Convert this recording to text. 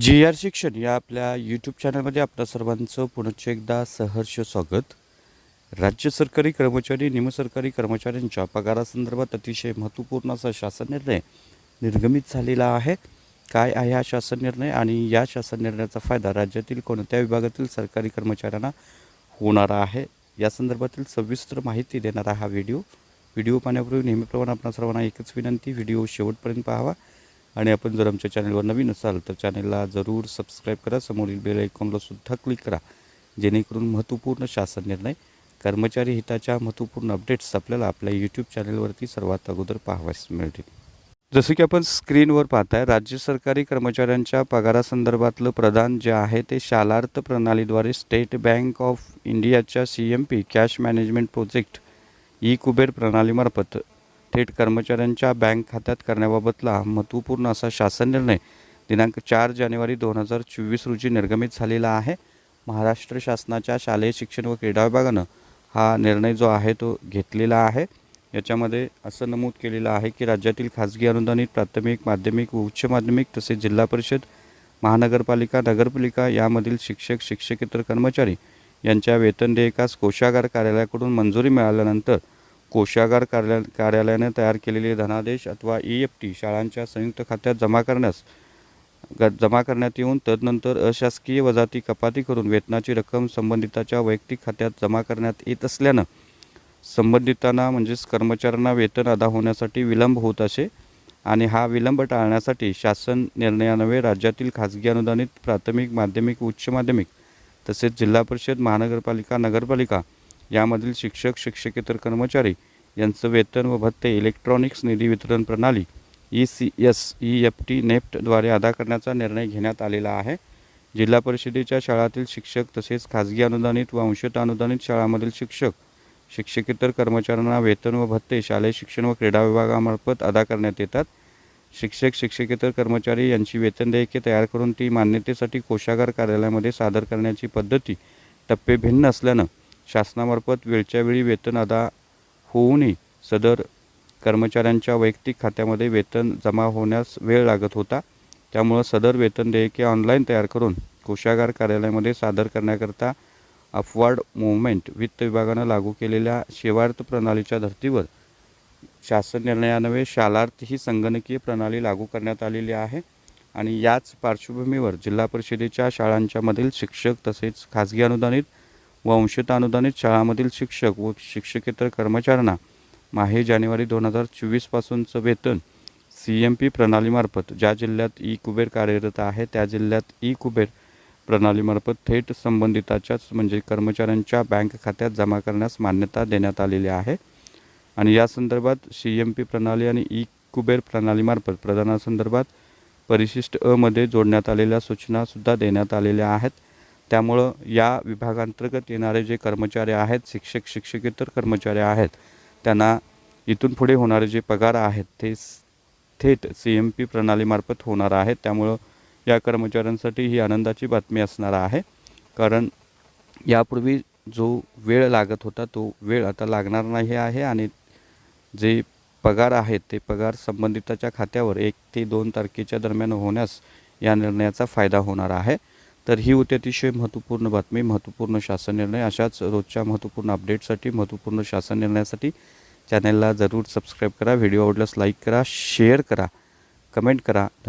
जी R शिक्षण या आपल्या यूट्यूब चॅनलमध्ये आपल्या सर्वांचं पुनश्च एकदा सहर्ष स्वागत. राज्य सरकारी कर्मचारी निमसरकारी कर्मचाऱ्यांच्या पगारासंदर्भात अतिशय महत्त्वपूर्ण असा शासन निर्णय निर्गमित झालेला आहे. काय आहे हा शासन निर्णय? आणि या शासन निर्णयाचा फायदा राज्यातील कोणत्या विभागातील सरकारी कर्मचाऱ्यांना होणार आहे? या संदर्भातील सविस्तर माहिती देणारा हा व्हिडिओ. व्हिडिओ पाहण्यापूर्वी नेहमीप्रमाणे आपणा सर्वांना एकच विनंती व्हिडिओ शेवटपर्यंत पाहावा. आणि आपण जर आमच्या चॅनलवर नवीन असाल तर चॅनलला जरूर सबस्क्राईब करा. समोरील बेल आयकॉनला सुद्धा क्लिक करा. जेणेकरून महत्त्वपूर्ण शासन निर्णय कर्मचारी हिताच्या महत्त्वपूर्ण अपडेट्स आपल्याला आपल्या यूट्यूब चॅनलवरती सर्वात अगोदर पाहावयास मिळतील. जसं की आपण स्क्रीनवर पाहताय राज्य सरकारी कर्मचाऱ्यांच्या पगारासंदर्भातलं प्रदान जे आहे ते शालार्थ प्रणालीद्वारे स्टेट बँक ऑफ इंडियाच्या C M P cash management project E Kuber प्रणालीमार्फत थेट कर्मचाऱ्यांच्या बँक खात्यात करण्याबाबतला महत्त्वपूर्ण असा शासन निर्णय दिनांक चार जानेवारी दोन हजार चोवीस रोजी निर्गमित झालेला आहे. महाराष्ट्र शासनाच्या शालेय शिक्षण व क्रीडा विभागानं हा निर्णय जो आहे तो घेतलेला आहे. याच्यामध्ये असं नमूद केलेलं आहे की राज्यातील खाजगी अनुदानित प्राथमिक माध्यमिक व उच्च माध्यमिक तसेच जिल्हा परिषद महानगरपालिका नगरपालिका यामधील शिक्षक शिक्षकेतर कर्मचारी यांच्या वेतन देयकास कोशागार कार्यालयाकडून मंजुरी मिळाल्यानंतर कोशागार कार्या कार्यालयाने तयार केलेले धनादेश अथवा ई एफ टी शाळांच्या संयुक्त खात्यात जमा करण्यास ग जमा करण्यात येऊन तदनंतर अशासकीय वजाती कपाती करून वेतनाची रक्कम संबंधिताच्या वैयक्तिक खात्यात जमा करण्यात येत असल्यानं संबंधितांना म्हणजेच कर्मचाऱ्यांना वेतन अदा होण्यासाठी विलंब होत असे आणि हा विलंब टाळण्यासाठी शासन निर्णयान्वये राज्यातील खाजगी अनुदानित प्राथमिक माध्यमिक उच्च माध्यमिक तसेच जिल्हा परिषद महानगरपालिका नगरपालिका यामधील शिक्षक शिक्षकेतर कर्मचारी यांचं वेतन व भत्ते इलेक्ट्रॉनिक्स निधी वितरण प्रणाली E C S E F T नेफ्टद्वारे अदा करण्याचा निर्णय घेण्यात आलेला आहे. जिल्हा परिषदेच्या शाळातील शिक्षक तसेच खाजगी अनुदानित व अंशत अनुदानित शाळांमधील शिक्षक शिक्षकेतर कर्मचाऱ्यांना वेतन व भत्ते शालेय शिक्षण व क्रीडा विभागामार्फत अदा करण्यात येतात. शिक्षक शिक्षकेतर कर्मचारी यांची वेतन देयके तयार करून ती मान्यतेसाठी कोषागार कार्यालयामध्ये सादर करण्याची पद्धती टप्पे भिन्न असल्यानं शासनामार्फत वेळच्या वेळी वेतन अदा होऊनही सदर कर्मचाऱ्यांच्या वैयक्तिक खात्यामध्ये वेतन जमा होण्यास वेळ लागत होता. त्यामुळं सदर वेतन देयके ऑनलाईन तयार करून कोशागार कार्यालयामध्ये सादर करण्याकरता अपवार्ड मुवमेंट वित्त विभागानं लागू केलेल्या शेवार्थ प्रणालीच्या धर्तीवर शासन निर्णयान्वये शालार्थ ही संगणकीय प्रणाली लागू करण्यात आलेली आहे आणि याच पार्श्वभूमीवर जिल्हा परिषदेच्या शाळांच्यामधील शिक्षक तसेच खाजगी अनुदानित व अंशतः अनुदानित शाळांमधील शिक्षक व शिक्षकेतर कर्मचाऱ्यांना माहे जानेवारी दोन हजार चोवीसपासूनचं वेतन सी एम पी प्रणालीमार्फत ज्या जिल्ह्यात ई कुबेर कार्यरत आहे त्या जिल्ह्यात ई कुबेर प्रणालीमार्फत थेट संबंधिताच्याच म्हणजे कर्मचाऱ्यांच्या बँक खात्यात जमा करण्यास मान्यता देण्यात आलेली आहे. आणि या संदर्भात सी एम पी प्रणाली आणि ई कुबेर प्रणालीमार्फत प्रदानासंदर्भात परिशिष्ट अमध्ये जोडण्यात आलेल्या सूचनासुद्धा देण्यात आलेल्या आहेत. त्यामुळं या विभागांतर्गत येणारे जे कर्मचारी आहेत शिक्षक शिक्षकेतर कर्मचारी आहेत त्यांना इथून पुढे होणारे जे पगार आहेत ते थेट सी एम पी प्रणालीमार्फत होणार आहेत त्यामुळं या कर्मचाऱ्यांसाठी ही आनंदाची बातमी असणार आहे. कारण यापूर्वी जो वेळ लागत होता तो वेळ आता लागणार नाही आहे आणि जे पगार आहेत ते पगार संबंधिताच्या खात्यावर एक ते दोन तारखेच्या दरम्यान होण्यास या निर्णयाचा फायदा होणार आहे. तर ही होती अतिशय महत्त्वपूर्ण बातमी महत्त्वपूर्ण शासन निर्णय. अशाच रोजच्या महत्त्वपूर्ण अपडेटसाठी महत्त्वपूर्ण शासन निर्णयासाठी चॅनलला जरूर सबस्क्राईब करा. व्हिडिओ आवडल्यास लाईक करा शेअर करा कमेंट करा. धन्यवाद.